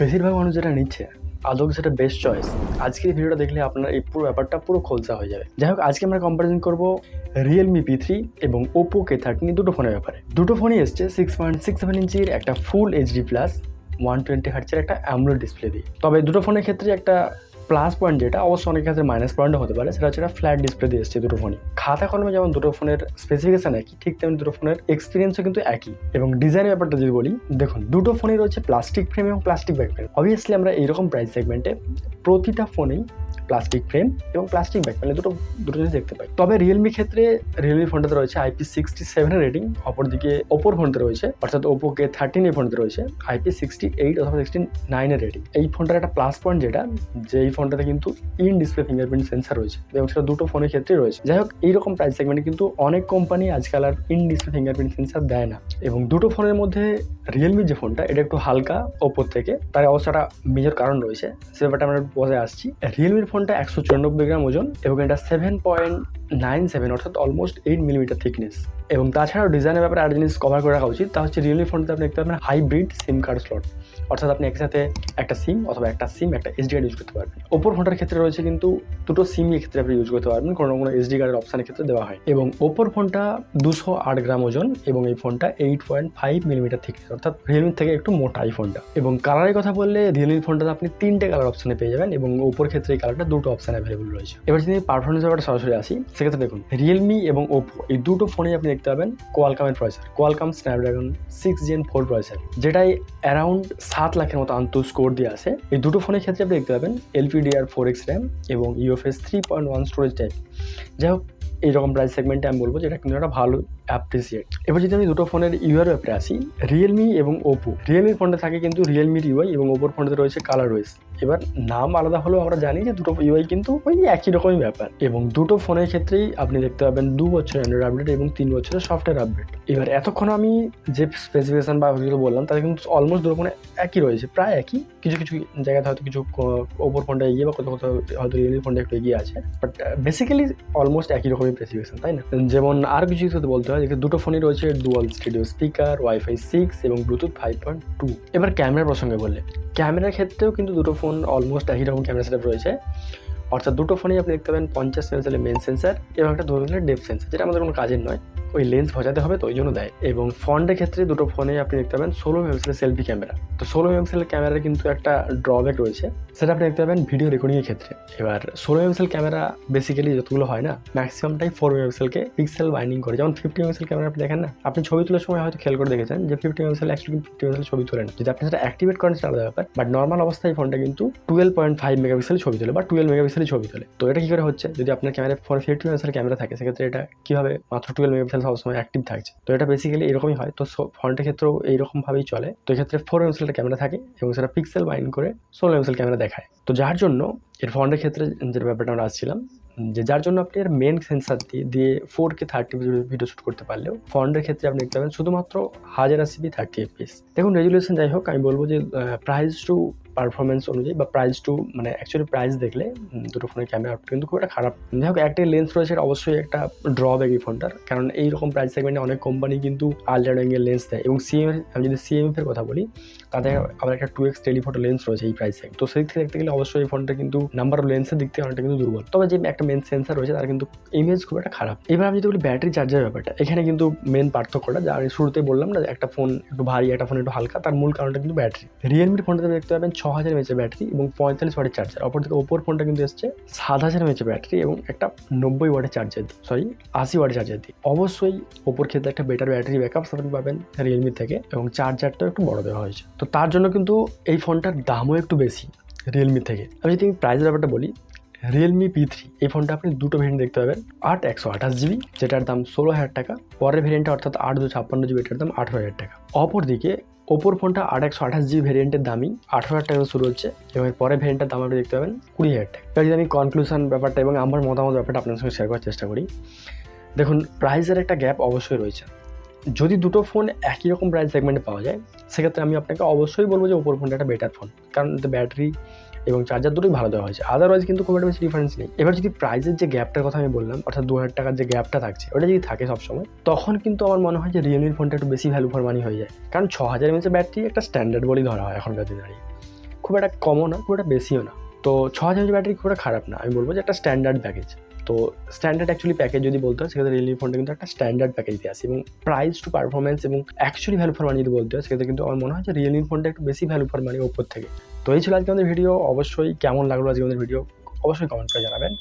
বেশিরভাগ মানুষ যেটা নিচ্ছে, আদৌ সেটা বেস্ট চয়েস আজকের ভিডিওটা দেখলে আপনার এই পুরো ব্যাপারটা পুরো খোলসা হয়ে যাবে। যাই হোক, আজকে আমরা কম্পারিজন করব রিয়েলমি পি থ্রি এবং ওপো কে থার্টিন দুটো ফোনের ব্যাপারে। দুটো ফোনই এসছে সিক্স পয়েন্ট সিক্স সেভেন ইঞ্চির একটা full HD plus one twenty হার্টসের একটা অ্যামলো ডিসপ্লে দিয়ে। তবে দুটো ফোনের ক্ষেত্রে একটা প্লাস পয়েন্ট যেটা, অবশ্য অনেক ক্ষেত্রে মাইনাস পয়েন্টও হতে পারে। সেটা হচ্ছে ফ্ল্যাট ডিসপ্লে দিয়ে এসছে দুটো ফোনই খাতা কলমে যেমন দুটো ফোনের স্পেসিফিকেশন একই, ঠিক তেমনি দুটো ফোনের এক্সপিরিয়েন্সও কিন্তু একই। এবং ডিজাইনের ব্যাপারটা যদি বলি, দেখুন, দুটো ফোনই রয়েছে প্লাস্টিক ফ্রেম এবং প্লাস্টিক ব্যাক ফ্রেম অবভিয়াসলি আমরা এইরকম প্রাইস সেগমেন্টে প্রতিটা ফোনেই প্লাস্টিক ফ্রেম এবং প্লাস্টিক ব্যাক প্যানেল দুটো দুটো জিনিস দেখতে পাই। তবে রিয়েলমি ক্ষেত্রে রিয়েলমি ফোনটাতে রয়েছে আইপি সিক্সটি সেভেনের রেটিং অপরদিকে ওপোর ফোনতে রয়েছে, অর্থাৎ ওপো কে থার্টিন এই ফোনতে রয়েছে আইপি সিক্সটি এইট অথবা সিক্সটি নাইনের রেটিং এই ফোনটার একটা প্লাস পয়েন্ট যেটা, যে এই ফোনটাতে কিন্তু ইন ডিসপ্লে ফিঙ্গারপ্রিন্ট সেন্সার রয়েছে এবং সেটা দুটো ফোনের ক্ষেত্রেই রয়েছে। যাই হোক, এইরকম প্রাইস সেগমেন্টে কিন্তু অনেক কোম্পানি আজকাল আর ইন ডিসপ্লে ফিঙ্গারপ্রিন্ট সেন্সার দেয় না। এবং দুটো ফোনের মধ্যে রিয়েলমি যে ফোনটা এটা একটু হালকা ওপর থেকে, তার অবস্থাটা মেজর কারণ রয়েছে। সে ব্যাপারটা আমরা বসে আসছি। রিয়েলমির ফোনটা একশো চুরানব্বই গ্রাম ওজন এবং এটা সেভেন পয়েন্ট নাইন সেভেন অর্থাৎ অলমোস্ট এইট মিলিমিটার থিকনেস এবং তাছাড়াও ডিজাইনের ব্যাপারে আর জিনিস কভার করে রাখা উচিত, তা হচ্ছে রিয়েলমি ফোনটা আপনি দেখতে পাবেন হাইব্রিড সিম কার্ড স্লট অর্থাৎ আপনি একসাথে একটা সিম অথবা একটা সিম একটা এসডি কার্ড ইউজ করতে পারবেন। ওপোর ফোনটার ক্ষেত্রে রয়েছে কিন্তু দুটো সিম ক্ষেত্রে আপনি ইউজ করতে পারবেন, কোনো কোনো এসডি কার্ডের অপশানের ক্ষেত্রে দেওয়া হয়। এবং ওপোর ফোনটা দুশো আট গ্রাম ওজন এবং এই ফোনটা eight point five millimetre thickness অর্থাৎ রিয়েলমির থেকে একটু মোটা এই ফোনটা এবং কালারের কথা বললে রিয়েলমি ফোনটাতে আপনি তিনটে কালার অপশানে পেয়ে যাবেন এবং ওপোর ক্ষেত্রে এই কালারটা দুটো অপশান অ্যাভেলেবল রয়েছে। এবার যদি পারফরমেন্স ব্যাপারটা সরাসরি আসি সেক্ষেত্রে দেখুন রিয়েলমি এবং ওপো এই দুটো ফোনেই আপনি দেখতে পাবেন কোয়ালকামের processor Qualcomm Snapdragon six gen four processor যেটাই অ্যারাউন্ড সাত লাখের মতো আন্ত স্কোর দিয়ে আসে এই দুটো ফোনের ক্ষেত্রে আপনি দেখতে পাবেন এলপিডিআর ফোর এক্স র্যাম এবং UFS three point one storage type যাই হোক এইরকম প্রাইস সেগমেন্টে আমি বলব যেটা কিন্তু একটা ভালো অ্যাপ্রিসিয়েট এবার যদি আমি দুটো ফোনের ইউআর ব্যাপারে আসি রিয়েলমি এবং ওপো রিয়েলমির ফোনটা থাকে কিন্তু রিয়েলমির ইউআই এবং ওপোর ফোনটাতে রয়েছে কালার ওয়েস এবার নাম আলাদা হলেও আমরা জানি যে দুটো ইউআই কিন্তু ওই একই রকমই ব্যাপার। এবং দুটো ফোনের ক্ষেত্রেই আপনি দেখতে পাবেন দু বছরের অ্যান্ড্রয়েড আপডেট এবং তিন বছরের সফটওয়্যার আপডেট এবার এতক্ষণ আমি যে স্পেসিফিকেশন বা যেগুলো বললাম, তাতে কিন্তু অলমোস্ট দুটো ফোনে একই রয়েছে, প্রায় একই। কিছু কিছু জায়গাতে হয়তো কিছু ওপর ফোনটা এগিয়ে বা কোথাও কোথাও হয়তো রিয়েলমি ফোনটা একটু এগিয়ে আছে। বাট বেসিক্যালি অলমোস্ট একই রকমই স্পেসিফিকেশন তাই না? যেমন আর কিছু কিছু বলতে হয় যে দুটো ফোনই রয়েছে dual studio speaker wifi six এবং ব্লুটুথ ফাইভ পয়েন্ট টু এবার ক্যামেরার প্রসঙ্গে বললে ক্যামেরার ক্ষেত্রেও কিন্তু দুটো ফোন অলমোস্ট একই রকম ক্যামেরা সেটআপ রয়েছে। অর্থাৎ দুটো ফোনেই আপনি দেখতে পাবেন পঞ্চাশ মেগাপিক্সেলের মেন সেন্সার এবং একটা দু মেগাপিক্সেলের ডেপ সেন্সার যেটা আমাদের কোনো কাজের নয়। ওই লেন্স ভজাতে হবে তো ওই জন্য দেয় এবং ফ্রন্টের ক্ষেত্রে দুটো ফোনে আপনি দেখতে পাবেন ষোলো মেগাপিক্সেলের সেলফি ক্যামেরা তো ষোলো মেগাপিক্সেলের ক্যামেরার কিন্তু একটা ড্রব্যাক রয়েছে সেটা আপনি দেখতে পাবেন ভিডিও রেকর্ডিংয়ের ক্ষেত্রে এবার ষোলো মেগাপিক্সেল ক্যামেরা বেসিক্যালি যতগুলো হয় না ম্যাক্সিমামটাই ফোর মেগাপিক্সেলকে পিক্সেল বাইন্ডিং করে যেমন ফিফটি মেগাপিক্সেল ক্যামেরা আপনি দেখেন না আপনি ছবি তোলার সময় হয়তো খেয়াল করে দেখেছেন যে fifty megapixel actually fifty megapixel ছবি তোলে না যদি আপনি সেটা অ্যাক্টিভেট করেন সেটা আলাদা ব্যাপার বাট নর্মাল অবস্থায় ফোনটা কিন্তু টুয়েলভ পয়েন্ট ফাইভ মেগাপিক্সেল ছবি তোলে বা টুয়েলভ মেগাপিক্সেল ছবি তোলে তো এটা কি করে হচ্ছে যদি আপনার ক্যামেরা ফোনে ফিফটি মেগাপিক্সেল ক্যামেরা থাকে সেক্ষেত্রে এটা কীভাবে মাত্র টুয়েলভ মেগাপিক্সেল সবসময় অ্যাক্টিভ থাকছে। তো এটা বেসিক্যালি এরকমই হয়। তো ফ্রন্টের ক্ষেত্রেও এইরকমভাবেই চলে। তো এক্ষেত্রে ফোর এমসেলটা ক্যামেরা থাকে এবং সেটা পিক্সেল বাইন্ড করে ষোলো এমসেল ক্যামেরা দেখায়। তো যার জন্য এর ফ্রন্টের ক্ষেত্রে যে ব্যাপারটা আমরা আসছিলাম যে যার জন্য আপনি এর মেন সেন্সার দিয়ে দিয়ে four K thirty video shoot করতে পারলেও ফ্রন্টের ক্ষেত্রে আপনি দেখতে পাবেন শুধুমাত্র হাজার আশি থার্টি এফপিএস দেখুন রেজুলেশন যাই হোক, আমি বলব যে প্রাইস টু পারফরমেন্স অনুযায়ী বা প্রাইস টু মানে অ্যাকচুয়ালি প্রাইস দেখলে দুটো ফোনের ক্যামেরা কিন্তু খুব একটা খারাপ। যাই হোক একটা লেন্স রয়েছে অবশ্যই একটা ড্রব্যাক এই ফোনটার কারণ এইরকম প্রাইস সেগমেন্টে অনেক কোম্পানি কিন্তু আলট্রা অ্যাঙ্গেল লেন্স দেয় এবং সিএম আমি যদি সিএমএফ এর কথা বলি তাদের আবার একটা টু এক্স টেলিফোটো লেন্স রয়েছে এই প্রাইসে তো সেই থেকে দেখতে গেলে অবশ্যই এই ফোনটা কিন্তু নাম্বার অফ লেন্সের দিক থেকে অনেকটা কিন্তু দুর্বল। তবে যে মেন সেন্সার রয়েছে, তার কিন্তু ইমেজ খুব একটা খারাপ। এবার আমি যদি বলি ব্যাটারি চার্জের ব্যাপারটা, এখানে কিন্তু মেন পার্থক্যটা, যা আমি শুরুতে বললাম না, একটা ফোন একটু ভারী, একটা ফোন একটু হালকা, তার মূল কারণটা কিন্তু ব্যাটারি রিয়েলমির ফোনটাতে দেখতে পাবেন ছ হাজার এমএচের ব্যাটারি এবং পঁয়তাল্লিশ ওয়াটের চার্জার অপরদিকে ওপোর ফোনটা কিন্তু এসছে সাত হাজার এমএচের ব্যাটারি এবং একটা নব্বই ওয়াটের চার্জার সরি আশি ওয়াটের চার্জার দিই অবশ্যই ওপোর ক্ষেত্রে একটা বেটার ব্যাটারি ব্যাকআপ আপনি পাবেন রিয়েলমি থেকে এবং চার্জারটাও একটু বড় দেওয়া হয়েছে। তো তার জন্য কিন্তু এই ফোনটার দামও একটু বেশি রিয়েলমি থেকে। আমি যদি প্রাইস ব্যাপারটা বলি রিয়েলমি পি থ্রি এই ফোনটা আপনি দুটো ভেরিয়েন্ট দেখতে পাবেন। আট একশো আঠাশ জিবি যেটার দাম ষোলো হাজার টাকা। পরের ভেরিয়েন্টটা অর্থাৎ আট দু ছাপ্পান্ন জিবি এটার দাম আঠেরো হাজার টাকা। অপরদিকে, ওপোর ফোনটা আট একশো আঠাশ জিবি ভেরিয়েন্টের দামই আঠেরো হাজার টাকা শুরু হচ্ছে, এবং এর পরের ভেরিয়েন্টের দাম আপনি দেখতে পাবেন কুড়ি হাজার টাকা। যদি আমি কনক্লুশন ব্যাপারটা এবং আমার মতামত ব্যাপারটা আপনার সঙ্গে শেয়ার করার চেষ্টা করি, দেখুন প্রাইসের একটা গ্যাপ অবশ্যই রয়েছে। যদি দুটো ফোন একই রকম প্রাইস সেগমেন্টে পাওয়া যায়, সেক্ষেত্রে আমি আপনাকে অবশ্যই বলব যে ওপোর ফোনটা একটা বেটার ফোন কারণ ব্যাটারি এবং চার্জার দুটোই ভালো দেওয়া হয়েছে। আদারওয়াইজ কিন্তু খুব একটা বেশি ডিফারেন্স নেই। এবার যদি প্রাইসের যে গ্যাপটার কথা আমি বললাম, অর্থাৎ দু হাজার টাকার যে গ্যাপটা থাকছে, ওটা যদি থাকে সবসময়, তখন কিন্তু আমার মনে হয় যে রিয়েলমির ফোনটা একটু বেশি ভ্যালু ফর মানি হয়ে যায়। কারণ ছ হাজার এমএসের ব্যাটারি একটা স্ট্যান্ডার্ড বলেই ধরা হয় এখনকার দিনে দাঁড়িয়ে খুব একটা কমও না, খুব একটা বেশিও না। তো ছ হাজার ব্যাটারি খুব একটা খারাপ না। আমি বলব যে একটা স্ট্যান্ডার্ড প্যাকেজ তো স্ট্যান্ডার্ড অ্যাকচুয়ালি প্যাকেজ যদি বলতে হয়, সেক্ষেত্রে রিয়েলমি ফোনটা কিন্তু একটা স্ট্যান্ডার্ড প্যাকেজ দিয়ে আসে এবং প্রাইস টু পারফরমেন্স এবং অ্যাকচুয়ালি ভ্যালু ফর মানি যদি বলতে হয়, সেক্ষেত্রে কিন্তু আমার মনে হয় যে রিয়েলমি ফোনটা একটু বেশি ভ্যালু ফর মানি ওপর থেকে। তো এই ছিল আজকে আমাদের ভিডিও অবশ্যই কেমন লাগল আজকে আমাদের ভিডিও অবশ্যই কমেন্ট করে জানাবেন।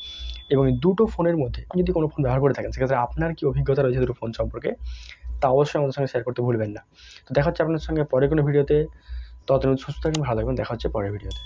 এবং দুটো ফোনের মধ্যে যদি কোনো ফোন ব্যবহার করে থাকেন, সেক্ষেত্রে আপনার কি অভিজ্ঞতা রয়েছে দুটো ফোন সম্পর্কে, তা অবশ্যই আমাদের সঙ্গে শেয়ার করতে ভুলবেন না। তো দেখা হচ্ছে আপনার সঙ্গে পরে কোনো ভিডিওতে ততদিন সুস্থ থাকবেন, ভালো থাকবেন, দেখা হচ্ছে পরের ভিডিওতে